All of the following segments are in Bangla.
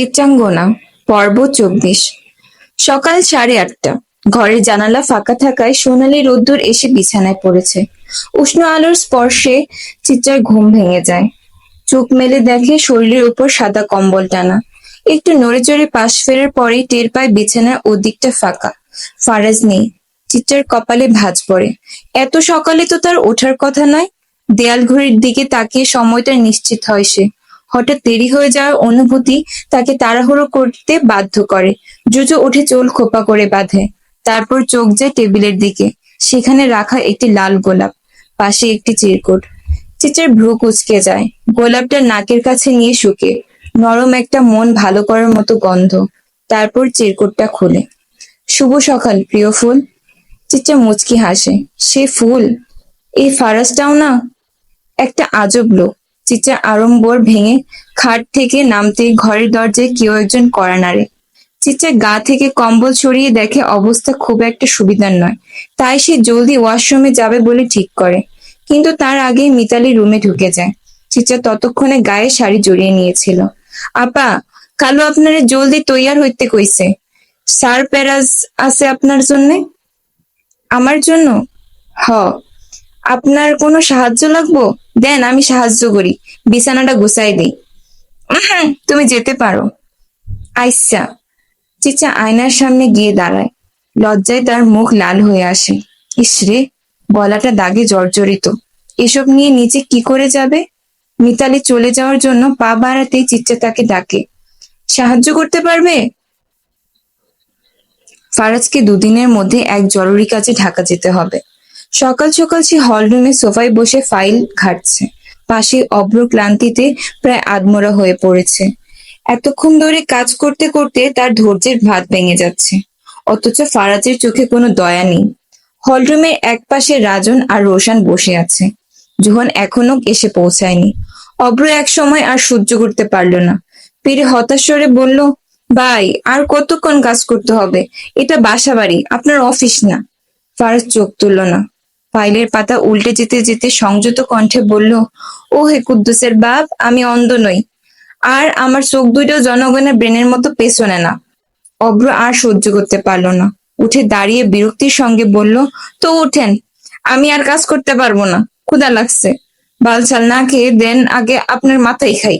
চিত্রাঙ্গনা পর্ব চব্বিশ। সকাল সাড়ে আটটা। ঘরের জানালা ফাঁকা থাকায় সোনালি রোদ্দুর এসে বিছানায় পড়েছে। উষ্ণ আলোর স্পর্শে চিত্রার ঘুম ভেঙে যায়। চোখ মেলে দেখে শরীরের উপর সাদা কম্বল টানা। একটু নড়ে চড়ে পাশ ফেরার পরেই টের পায় বিছানার ওদিকটা ফাঁকা। ফারাজ নেই। চিত্রার কপালে ভাঁজ পড়ে। এত সকালে তো তার ওঠার কথা নয়। দেয়াল ঘড়ির দিকে তাকিয়ে সময়টা নিশ্চিত হয় সে। হঠাৎ দেরি হয়ে যাওয়ার অনুভূতি তাকে তাড়াহুড়ো করতে বাধ্য করে। জুজু উঠে চোল খোপা করে বাঁধে। তারপর চোখ যায় টেবিলের দিকে। সেখানে রাখা একটি লাল গোলাপ, পাশে একটি চিরকুট। চিত্রের ভ্রু কুচকে যায়। গোলাপটা নাকের কাছে নিয়ে শুকে। নরম একটা মন ভালো করার মতো গন্ধ। তারপর চিরকুটটা খুলে। শুভ সকাল, প্রিয় ফুল। চিত্রা মুচকি হাসে। সে ফুল? এই ফারাসটাও না? একটা আজব লোক। চিত্রা আড়ম্বর ভেঙে খাট থেকে নামতে ঘরের দরজায় কেউ একজন কড়া নাড়ে। চিত্রা গা থেকে কম্বল ছড়িয়ে দেখে অবস্থা খুব একটা সুবিধার নয়। তাই সে জলদি ওয়াশরুমে যাবে বলে ঠিক করে। কিন্তু তার আগেই মিতালি রুমে ঢুকে যায়। চিত্রা ততক্ষণে গায়ে শাড়ি জড়িয়ে নিয়েছিল। আপা, কালো আপনারে জলদি তৈয়ার হইতে কইছে। সার প্যারাজ আছে আপনার জন্যে? আমার জন্য? হ। আপনার কোনো সাহায্য লাগবো? দেন আমি সাহায্য করি। বিছানাটা গুছাই দিই। হ্যাঁ তুমি যেতে পারো। আইসা। চিচা আয়নার সামনে গিয়ে দাঁড়ায়। লজ্জায় তার মুখ লাল হয়ে আসে। ইসরে গলাটা দাগে জর্জরিত। এসব নিয়ে নিচে কি করে যাবে? মিতালি চলে যাওয়ার জন্য পা বাড়াতেই চিচ্চা তাকে ডাকে। সাহায্য করতে পারবে? ফারাজকে দুদিনের মধ্যে এক জরুরি কাজে ঢাকা যেতে হবে। সকাল সকাল সে হলরুমে সোফায় বসে ফাইল ঘাটছে। পাশে অব্র ক্লান্তিতে প্রায় আদমরা হয়ে পড়েছে। এতক্ষণ ধরে কাজ করতে করতে তার ধৈর্যের ভাত ভেঙে যাচ্ছে। অথচ ফারাজের চোখে কোনো দয়া নেই। হলরুমের এক পাশে রাজন আর রোশান বসে আছে। জোহন এখনও এসে পৌঁছায়নি। অব্র এক সময় আর সহ্য করতে পারল না। পেরে হতাশ বলল, ভাই, আর কতক্ষণ কাজ করতে হবে? এটা বাসা বাড়ি আপনার অফিস না। ফারাজ চোখ তুলল না। ফাইলের পাতা উল্টে যেতে যেতে সংযত কণ্ঠে বলল ও হে কুদ্দুসের বাপ, আমি অন্ধ নই। আর আমার চোখ দুটো জনগণের ব্রেনের মতো পেছনে না। অব্র আর সহ্য করতে পারল না। উঠে দাঁড়িয়ে বিরক্তির সঙ্গে বলল, তো উঠেন, আমি আর কাজ করতে পারব না। ক্ষুদা লাগছে। বালছাল না খেয়ে দেন আগে আপনার মাথায় খাই।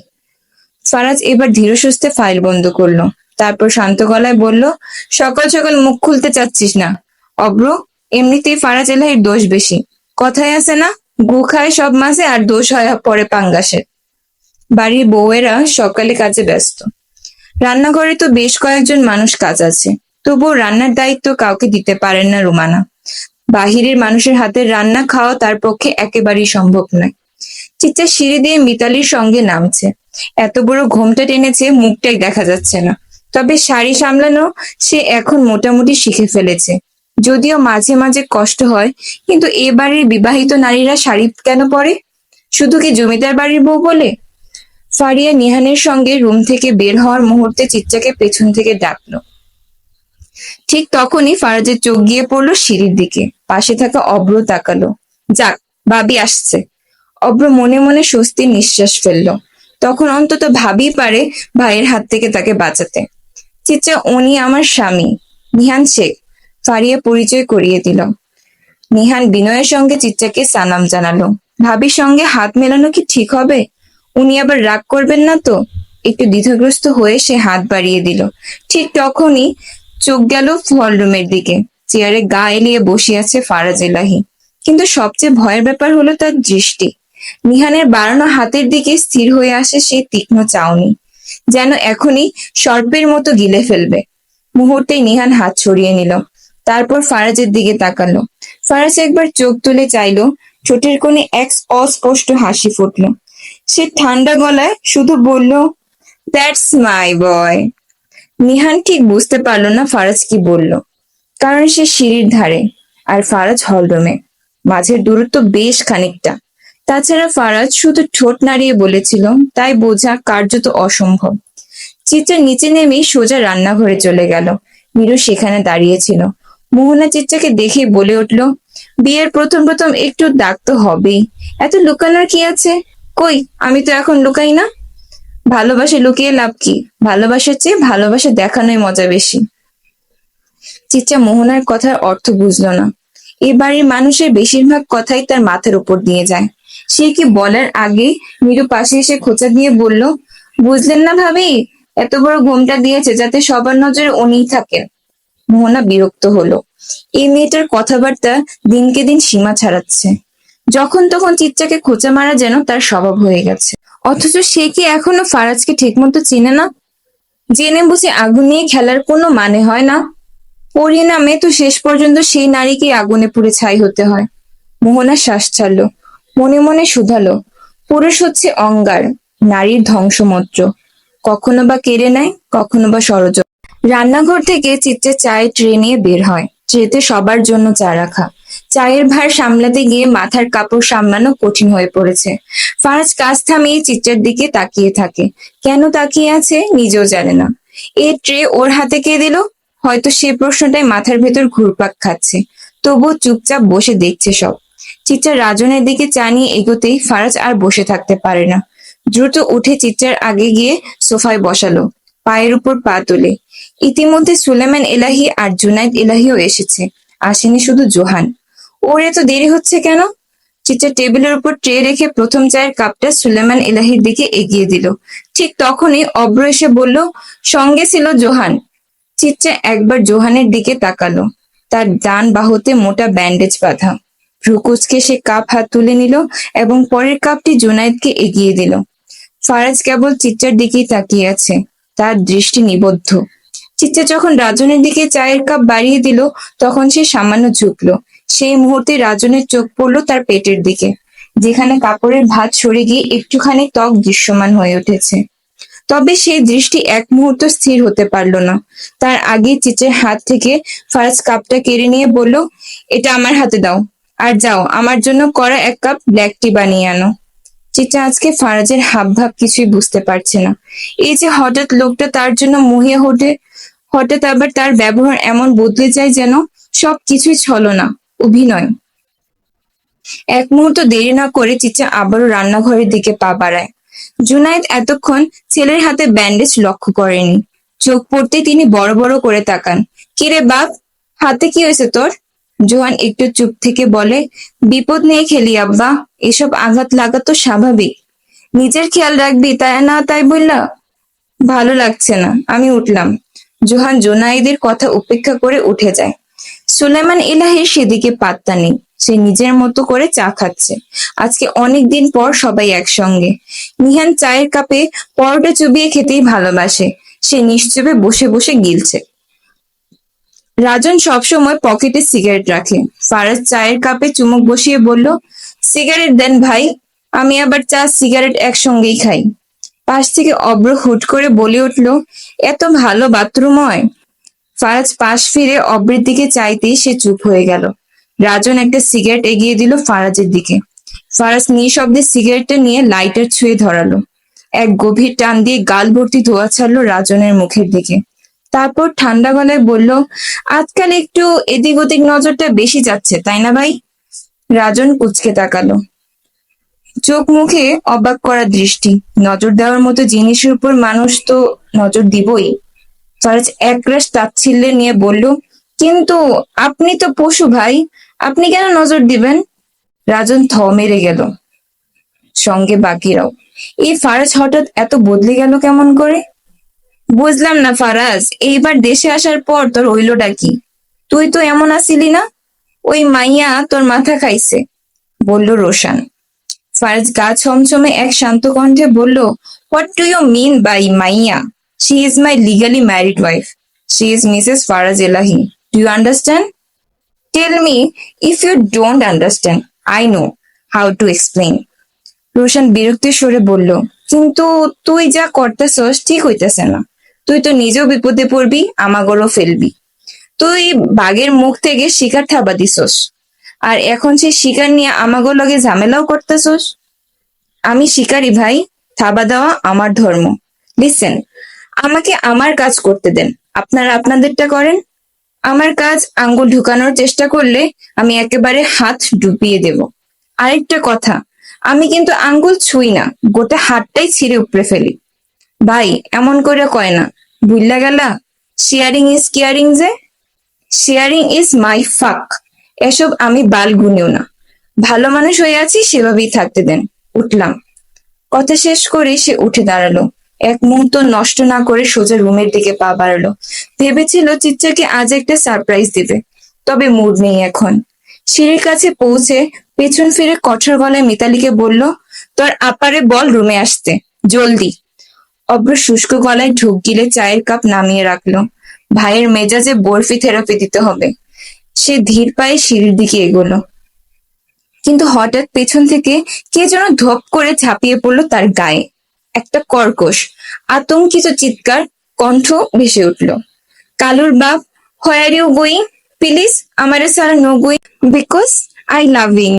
ফারাজ এবার ধীর সুস্থে ফাইল বন্ধ করল। তারপর শান্ত গলায় বলল, সকাল সকাল মুখ খুলতে চাচ্ছিস না। অব্র এমনিতেই ফারাজ এলাহির দোষ বেশি। কথায় আছে না, গু খায় সব মাসে আর দোষ হয় পরে পাঙ্গাসের বাড়ির বউয়েরা সকালে কাজে ব্যস্ত। রান্নাঘরে তো বেশ কয়েকজন মানুষ কাজ আছে। তবুও রান্নার দায়িত্ব কাউকে দিতে পারেন না রুমানা। বাহিরের মানুষের হাতের রান্না খাওয়া তার পক্ষে একেবারেই সম্ভব নয়। চিত্তা সিঁড়ি দিয়ে মিতালির সঙ্গে নামছে। এত বড় ঘোমটা টেনেছে মুখটাই দেখা যাচ্ছে না। তবে শাড়ি সামলানো সে এখন মোটামুটি শিখে ফেলেছে। যদিও মাঝে মাঝে কষ্ট হয়, কিন্তু এ বাড়ির বিবাহিত নারীরা শাড়ি কেন পরে? শুধু কি জমিদার বাড়ির বউ বলে? ফারিয়া নিহানের সঙ্গে রুম থেকে বের হওয়ার মুহূর্তে চিচ্চাকে পেছন থেকে ডাকলো। ঠিক তখনই ফারাজের চোখ গিয়ে পড়ল সিঁড়ির দিকে। পাশে থাকা অব্র তাকালো। যাক, ভাবি আসছে। অব্র মনে মনে স্বস্তির নিঃশ্বাস ফেলল। তখন অন্তত ভাবি পারে ভাইয়ের হাত থেকে তাকে বাঁচাতে। চিচ্চা উনি আমার স্বামী। নিহান শেখ। ফারিয়া পরিচয় করিয়ে দিল। নিহান বিনয়ের সঙ্গে চিচ্চাকে সালাম জানালো। ভাবির সঙ্গে হাত মেলানো কি ঠিক হবে? উনি আবার রাগ করবেন না তো? একটু দ্বিধাগ্রস্ত হয়ে সে হাত বাড়িয়ে দিল। ঠিক তখনই চোখ গেল হলরুমের দিকে। চেয়ারে গা এলিয়ে বসে আছে ফারাজ এলাহি। কিন্তু সবচেয়ে ভয়ের ব্যাপার হলো তার দৃষ্টি। নিহানের বাড়ানো হাতের দিকে স্থির হয়ে আসে সেই তীক্ষ্ণ চাউনি। যেন এখনই সর্পের মতো গিলে ফেলবে। মুহূর্তেই নিহান হাত ছড়িয়ে নিল। তারপর ফারাজের দিকে তাকালো। ফারাজ একবার চোখ তুলে চাইলো, ঠোঁটের কোণে এক অস্পষ্ট হাসি ফুটলো। সে ঠান্ডা গলায় শুধু বলল দ্যাটস মাই বয় নিহান ঠিক বুঝতে পারল না ফারাজ কি বলল, কারণ সে সিঁড়ির ধারে আর ফারাজ হলরুমে। মাঝের দূরত্ব বেশ খানিকটা। তাছাড়া ফারাজ শুধু ঠোঁট নাড়িয়ে বলেছিল, তাই বোঝা কার্যত অসম্ভব। চিত্রা নিচে নেমেই সোজা রান্নাঘরে চলে গেল। মিরু সেখানে দাঁড়িয়েছিল মোহনা চিত্রাকে দেখে বলে উঠল, বিয়ের প্রথম প্রথম একটু দাগ তো হবেই। এত লুকানোর কি আছে? কই, আমি তো এখন লুকাই না? ভালোবাসে লুকিয়ে লাভ কি? ভালোবাসার চেয়ে ভালোবাসা দেখানোই মজা বেশি। চিচ্চা মোহনার কথার অর্থ বুঝলো না। এ বাড়ির মানুষের বেশিরভাগ কথাই তার মাথার উপর দিয়ে যায়। সে কি বলার আগে মিরু পাশে এসে খোঁচা দিয়ে বলল, বুঝলেন না ভাবি, এত বড় ঘুমটা দিয়েছে যাতে সবার নজরে উনিই থাকেন। মোহনা বিরক্ত হলো। এই মেয়েটার কথাবার্তা দিনকে দিন সীমা ছাড়াচ্ছে। যখন তখন চিচ্চাকে খোঁচা মারা যেন তার স্বভাব হয়ে গেছে। অথচ সে কি এখনও ফারাজকে ঠিকমতো চেনে না? জেনে বুঝে আগুন নিয়ে খেলার কোনো মানে হয় না? পরিণামে তো শেষ পর্যন্ত সেই নারীকে আগুনে পুড়ে ছাই হতে হয়। মোহনা শ্বাস ছাড়লো, মনে মনে শুধালো, পুরুষ হচ্ছে অঙ্গার, নারীর ধ্বংসমত্র। কখনো বা কেড়ে নেয়, কখনো বা সরজ রান্নাঘর থেকে চিত্তে চায়ের ট্রে নিয়ে বের হয়। ট্রেতে সবার জন্য চা রাখা। চায়ের ভার সামলাতে গিয়ে মাথার কাপড় সামলানো কঠিন হয়ে পড়েছে। ফারাজ কাজ থামিয়ে চিত্রের দিকে তাকিয়ে থাকে। কেন তাকিয়ে আছে নিজেও জানে না। এই ট্রে ওর হাতে কে দিল? হয়তো সে প্রশ্নটাই মাথার ভেতর ঘুরপাক খাচ্ছে। তবুও চুপচাপ বসে দেখছে সব। চিত্রা রাজনের দিকে চা নিয়ে এগোতেই ফারাজ আর বসে থাকতে পারে না। দ্রুত উঠে চিত্রার আগে গিয়ে সোফায় বসালো। পায়ের উপর পা তোলে। ইতিমধ্যে সুলেমান এলাহি আর জুনাইদ এলাহিও এসেছে, আসেনি শুধু জোহান। ওর এত দেরি হচ্ছে কেন? চিত্রা টেবিলের উপর ট্রে রেখে প্রথম চায়ের কাপটা সুলেমান এলাহির দিকে এগিয়ে দিল। ঠিক তখনই অব্র এসে বলল, সঙ্গে ছিল জোহান। চিত্রা একবার জোহানের দিকে তাকালো। তার ডান বাহুতে মোটা ব্যান্ডেজ বাঁধা। ভ্রুকুচকে সে কাপ হাত তুলে নিল এবং পরের কাপটি জুনায়েদকে এগিয়ে দিল। ফারাজ কেবল চিত্রার দিকেই তাকিয়ে আছে, তার দৃষ্টি নিবদ্ধ। চিত্রা যখন রাজনের দিকে চায়ের কাপ বাড়িয়ে দিল, তখন সে সামান্য ঝুঁকলো। সেই মুহূর্তে রাজনের চোখ পড়ল তার পেটের দিকে, যেখানে কাপড়ের ভাত সরে গিয়ে একটুখানি ত্বক দৃশ্যমান হয়ে উঠেছে। তবে সেই দৃষ্টি এক মুহূর্ত স্থির হতে পারল না। তার আগে চিচের হাত থেকে ফারাজ কাপটা কেড়ে নিয়ে বলল, এটা আমার হাতে দাও, আর যাও, আমার জন্য করা এক কাপ ব্ল্যাক টি বানিয়ে আনো। চিচা আজকে ফারাজের হাব ভাব কিছুই বুঝতে পারছে না। এই যে হঠাৎ লোকটা তার জন্য মুহিয়া ওঠে হঠাৎ আবার তার ব্যবহার এমন বদলে যায় যেন সব কিছুই ছলনা, অভিনয়। এক মুহূর্ত দেরি না করে চিচা আবারও রান্নাঘরের দিকে পা বাড়ায়। জুনায়েদ এতক্ষণ ছেলের হাতে ব্যান্ডেজ লক্ষ্য করেনি। চোখ পড়তে তিনি বড় বড় করে তাকান। কিরে বাপ, হাতে কি হয়েছে তোর? জোয়ান একটু চুপ থেকে বলে, বিপদ নিয়ে খেলি আব্বা, এসব আঘাত লাগা তো স্বাভাবিক। নিজের খেয়াল রাখবি তাই না তাই বললা? ভালো লাগছে না, আমি উঠলাম। জোহান জোনাইদের কথা উপেক্ষা করে উঠে যায়। সুলেমান ইলাহির সেদিকে পাত্তা নেই। সে নিজের মতো করে চা খাচ্ছে। আজকে অনেক দিন পর সবাই একসঙ্গে। নিহান চায়ের কাপে পরোটা চুবিয়ে খেতেই ভালোবাসে। সে নিশ্চুপে বসে বসে গিলছে। রাজন সবসময় পকেটে সিগারেট রাখে। ফারাজ চায়ের কাপে চুমুক বসিয়ে বলল, সিগারেট দেন ভাই, আমি আবার চা, সিগারেট একসঙ্গেই খাই। পাশ থেকে অব্র হুট করে বলে উঠল, এত ভালো বাথরুম হয় ফারাজ পাশ ফিরে অব্রের দিকে চাইতেই সে চুপ হয়ে গেল। রাজন একটা সিগারেট এগিয়ে দিল ফারাজের দিকে। ফারাজ নিঃশব্দে সিগারেটটা নিয়ে লাইটার ছুঁয়ে ধরালো। এক গভীর টান দিয়ে গাল ভর্তি ধোয়া ছাড়লো রাজনের মুখের দিকে। তারপর ঠান্ডা গলায় বলল, আজকাল একটু এদিক ওদিক নজরটা বেশি যাচ্ছে, তাই না ভাই? রাজন কুচকে তাকালো। চোখ মুখে অবাক করা দৃষ্টি। নজর দেওয়ার মতো জিনিসের উপর মানুষ তো নজর দিবই। ফারাজ একরাশ তাচ্ছিল্য নিয়ে বলল, কিন্তু আপনি তো পশু ভাই, আপনি কেন নজর দিবেন? রাজন থ মেরে গেল। সঙ্গে বাকিরাও, এই ফারাজ হঠাৎ এত বদলে গেল কেমন করে? বুঝলাম না ফারাজ, এইবার দেশে আসার পর তোর হইলটা কি? তুই তো এমন আসিলি না? ওই মাইয়া তোর মাথা খাইছে, বলল রোশান। ফারাজ গা ছমছমে এক শান্ত কণ্ঠে বলল what do you mean by মাইয়া she is my legally married wife she is Mrs Faraz Elahi do you understand tell me if you don't understand I know how to explain Roshan বিরক্তির সরে বলল, কিন্তু তুই যা করতেছস ঠিক হইতেছে না। তুই তো নিজেও বিপদে পড়বি, আমাগরও ফেলবি। তুই বাঘের মুখ থেকে শিকার থাবা দিছস। আর এখন সে শিকার নিয়ে আমাগো লগে ঝামেলাও করতেছস? আমি শিকারি ভাই, থাবা দেওয়া আমার ধর্ম। লিসেন আমাকে আমার কাজ করতে দেন। আপনারা আপনাদেরটা করেন। আমার কাজ আঙ্গুল ঢুকানোর চেষ্টা করলে আমি একেবারে হাত ডুবিয়ে দেব। আরেকটা কথা, আমি কিন্তু আঙ্গুল ছুঁই না, গোটা হাতটাই ছিঁড়ে উপড়ে ফেলি। ভাই, এমন করে কয় না বুঝলা গেলা শেয়ারিং ইজ কেয়ারিং যে শেয়ারিং ইজ মাই ফাক এসব আমি বাল গুনেও না। ভালো মানুষ হয়ে আছি, সেভাবেই থাকতে দেন। উঠলাম। কথা শেষ করে সে উঠে দাঁড়াল। এক মুহূর্ত নষ্ট না করে সোজা রুমের দিকে পা বাড়ালো। ভেবেছিল চিচ্চাকে আজ একটা সারপ্রাইজ দিবে। তবে মুড নেই এখন। সিঁড়ির কাছে পৌঁছে পেছন ফিরে কঠোর গলায় মিতালিকে বলল, তোর আপারে বল রুমে আসতে। জলদি। অব্র শুষ্ক গলায় ঢুক গিলে চায়ের কাপ নামিয়ে রাখল। ভাইয়ের মেজাজে বরফি থেরাপি দিতে হবে। সে ধীর পায়ে সিঁড়ির দিকে এগোলো। কিন্তু হঠাৎ পেছন থেকে কে যেন ধপ করে ঝাঁপিয়ে পড়ল তার গায়ে। একটা কর্কশ, আতঙ্কিত চিৎকার, কণ্ঠ ভেসে উঠল। কালুর বাপ হোয়ার ইউ গোয়িং প্লিজ আমার সারা no going because I love ইং